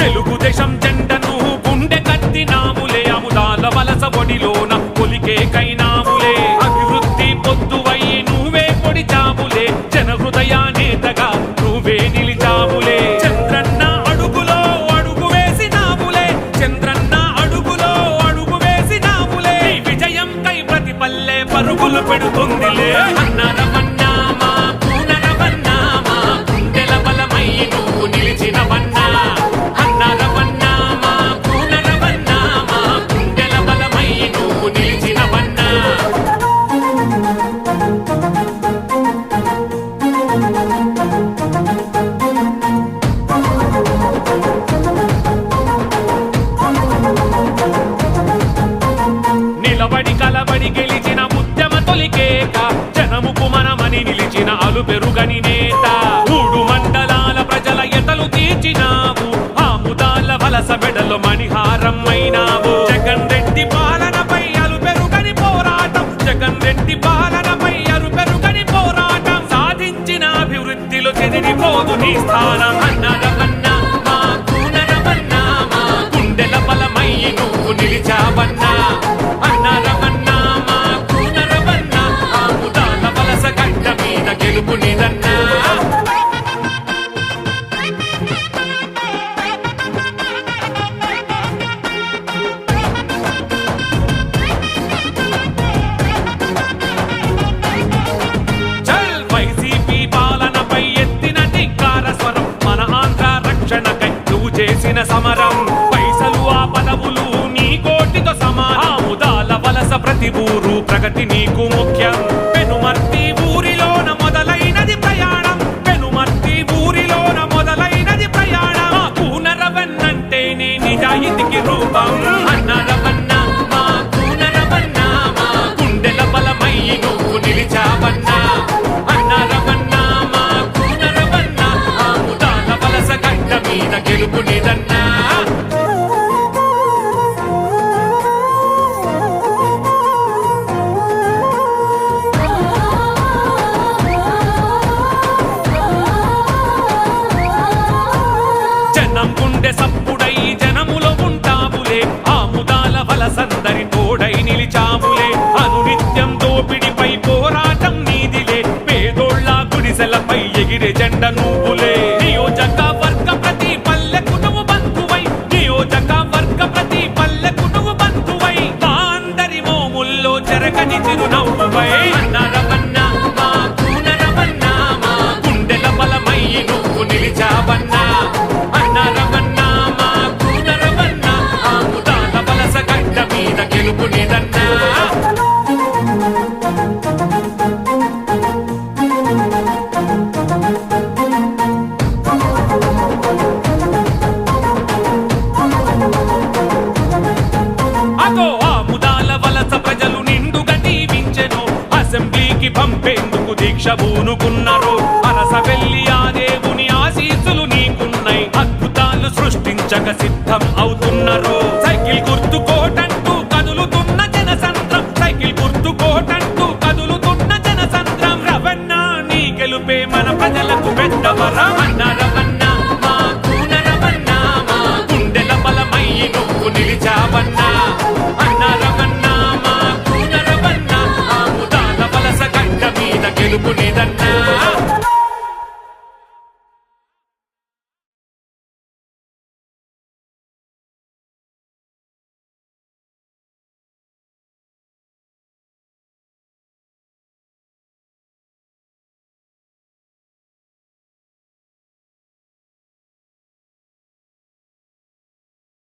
తెలుగుదేశం జెండను గుండె కత్తినాములే అముదాల వలస ఒడిలోన కొలికే కైనాములే వలస మెడలు మణిహారం అయినావు జగన్ రెడ్డి పాలనపై అలుపెరుగని పోరాటం. జగన్ రెడ్డి పాలనపై అలుపెరుగని పోరాటం. సాధించిన అభివృద్ధిలో చెదిరిపోదు నీ స్థానం. చేసిన సమరం. పైసలు ఆ పదవులు నీ కోటితో సమాముదాల వలస ప్రతి ఊరు ప్రగతి నీకు ముఖ్యం. పెనుమర్తి ఊరిలోన మొదలైనది ప్రయాణం. పెనుమర్తి ఊరిలోన మొదలైనది ప్రయాణం. మా నీ నిజాయితీకి రూపం. అన్నరవన్న ముదాల తోడై నిలిచాములే. అనునిత్యం దోపిడిపై పోరాటం నీదిలే. పేదోళ్ళ గుడిసెలపై ఎగిరే జెండ నువ్వులే. నియోజక వర్గ ప్రతి పల్లెకు నువ్వు బంధువై. నియోజక వర్గ ప్రతి పల్లెకు నువ్వు బంధువై. మా అందరి మోముల్లో జరగని చిరునా అగో ఆ ముదాల వలస ప్రజలు నిండుగా దీవించెను అసెంబ్లీకి పంపేందుకు దీక్ష పూనుకున్నారు అరస వెళ్ళి ఆ దేవుని ఆశీస్సులు నీకున్నాయి అద్భుతాలు సృష్టించక సిద్ధం అవుతున్నారు.